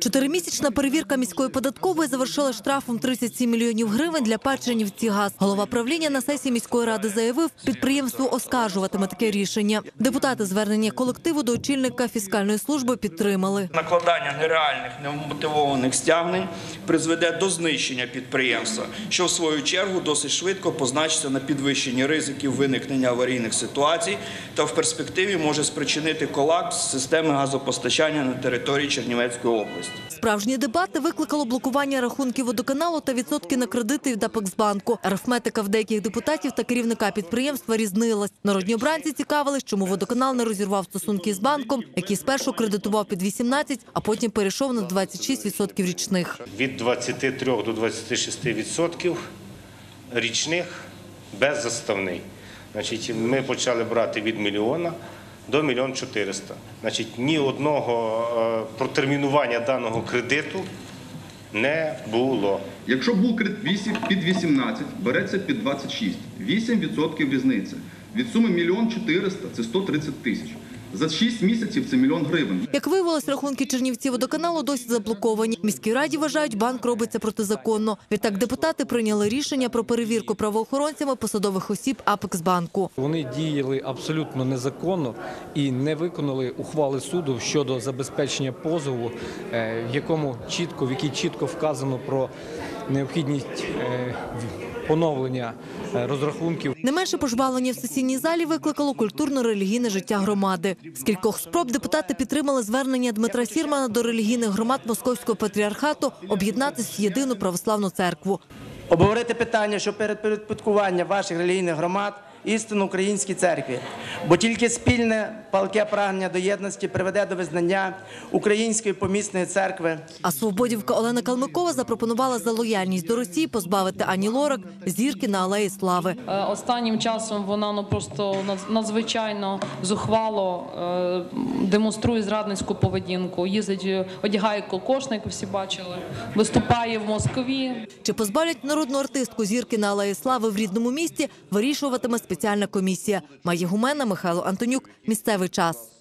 Чотиримісячна перевірка міської податкової завершила штрафом 37 мільйонів гривень для Печенівці ГАЗ. Голова правління на сесії міської ради заявив, підприємство оскаржуватиме таке рішення. Депутати звернення колективу до очільника фіскальної служби підтримали. Накладання нереальних немотивованих стягнень призведе до знищення підприємства, що в свою чергу досить швидко позначиться на підвищенні ризиків виникнення аварійних ситуацій та в перспективі може спричинити колапс системи газопостачання на території Чернівецької області. Справжні дебати викликало блокування рахунків водоканалу та відсотки на кредити від Апексбанку. Арифметика в деяких депутатів та керівника підприємства різнилась. Народні обранці цікавились, чому водоканал не розірвав стосунки з банком, який спершу кредитував під 18, а потім перейшов на 26% річних. від 23 до 26 відсотків річних беззаставний. Значить, ми почали брати від мільйона до мільйон 400. Значить, ні одного е, протермінування даного кредиту не було. Якщо був кредит 8 під 18, береться під 26. 8% різниця. Від суми мільйон 400 – це 130 тисяч. За 6 місяців це мільйон гривень. Як виявилось, рахунки Чернівці водоканалу досі заблоковані. Міській раді вважають, банк робиться протизаконно. Відтак депутати прийняли рішення про перевірку правоохоронцями посадових осіб Апексбанку. Вони діяли абсолютно незаконно і не виконали ухвали суду щодо забезпечення позову, е, в якому чітко, в якій чітко вказано про необхідність е, поновлення е, розрахунків. Не менше пожвалення в сесійній залі викликало культурно-релігійне життя громади. З кількох спроб депутати підтримали звернення Дмитра Сірмана до релігійних громад Московського патріархату об'єднатись в єдину православну церкву. обговорити питання, що передпорядкування ваших релігійних громад істинно українській церкві, бо тільки спільне палке прагнення до єдності приведе до визнання української помісної церкви А свободівка Олена Калмикова запропонувала за лояльність до Росії позбавити Ані Лорак зірки на алеї слави. Е, Останнім часом вона ну просто надз- надзвичайно зухвало е, демонструє зрадницьку поведінку. Їздить, е, одягає кокошник, всі бачили, виступає в Москві. Чи позбавлять народну артистку зірки на алеї слави в рідному місті, вирішуватиме спеціальна комісія. Має гумена Михайло Антонюк. Місцевий час.